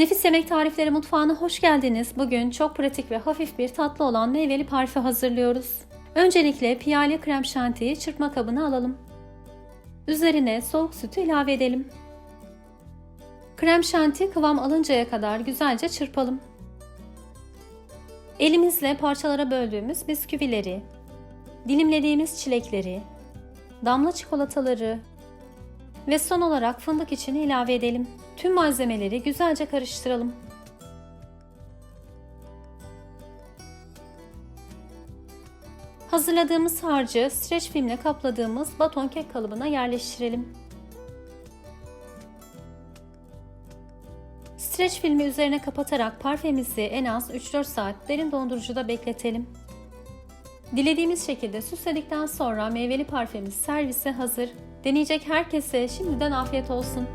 Nefis Yemek Tarifleri Mutfağı'na hoş geldiniz. Bugün çok pratik ve hafif bir tatlı olan meyveli parfe hazırlıyoruz. Öncelikle piyale krem şantiyi çırpma kabına alalım. Üzerine soğuk sütü ilave edelim. Krem şanti kıvam alıncaya kadar güzelce çırpalım. Elimizle parçalara böldüğümüz bisküvileri, dilimlediğimiz çilekleri, damla çikolataları ve son olarak fındık içini ilave edelim. Tüm malzemeleri güzelce karıştıralım. Hazırladığımız harcı streç filmle kapladığımız baton kek kalıbına yerleştirelim. Streç filmi üzerine kapatarak parfemizi en az 3-4 saat derin dondurucuda bekletelim. Dilediğimiz şekilde süsledikten sonra meyveli parfemiz servise hazır. Deneyecek herkese şimdiden afiyet olsun.